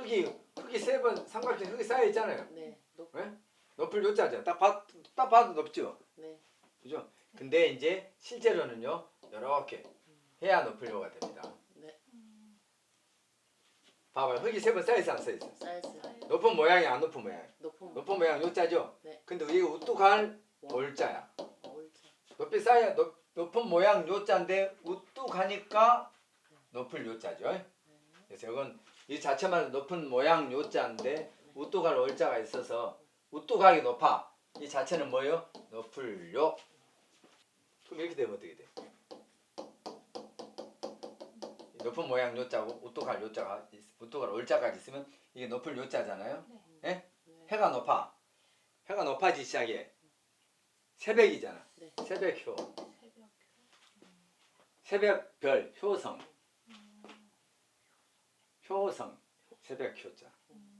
흙이 흙이 세 번 삼각형 흙이 쌓여 있잖아요. 네. 높. 네? 높을 요자죠. 딱 봐, 딱 봐도 높죠. 네. 그죠? 근데 이제 실제로는요. 이렇게 해야 높을 요가 됩니다. 네. 봐봐요. 흙이 세 번 쌓여 있어 안 쌓여 있어. 쌓였어요. 높은 모양이 안 높은 모양. 높은 높은 모양 요자죠. 네. 근데 이게 우뚝할 원. 올자야. 올자. 높이 쌓여 높, 높은 모양 요자인데 우뚝하니까 높을 요자죠. 네. 그래서 이건 이 자체만 높은 모양 요자인데 우뚝할 올자가 있어서 우뚝하게 높아. 이 자체는 뭐예요? 높을 요. 그럼 이렇게 되면 어떻게 돼? 이 높은 모양 요자고 우뚝할 요자가 있- 우뚝할 올자까지 있으면 이게 높을 요자잖아요. 네. 해가 높아. 해가 높아지기 시작해. 새벽이잖아. 네. 새벽 효. 새벽. 새벽별 효성. 효성. 새벽 효자.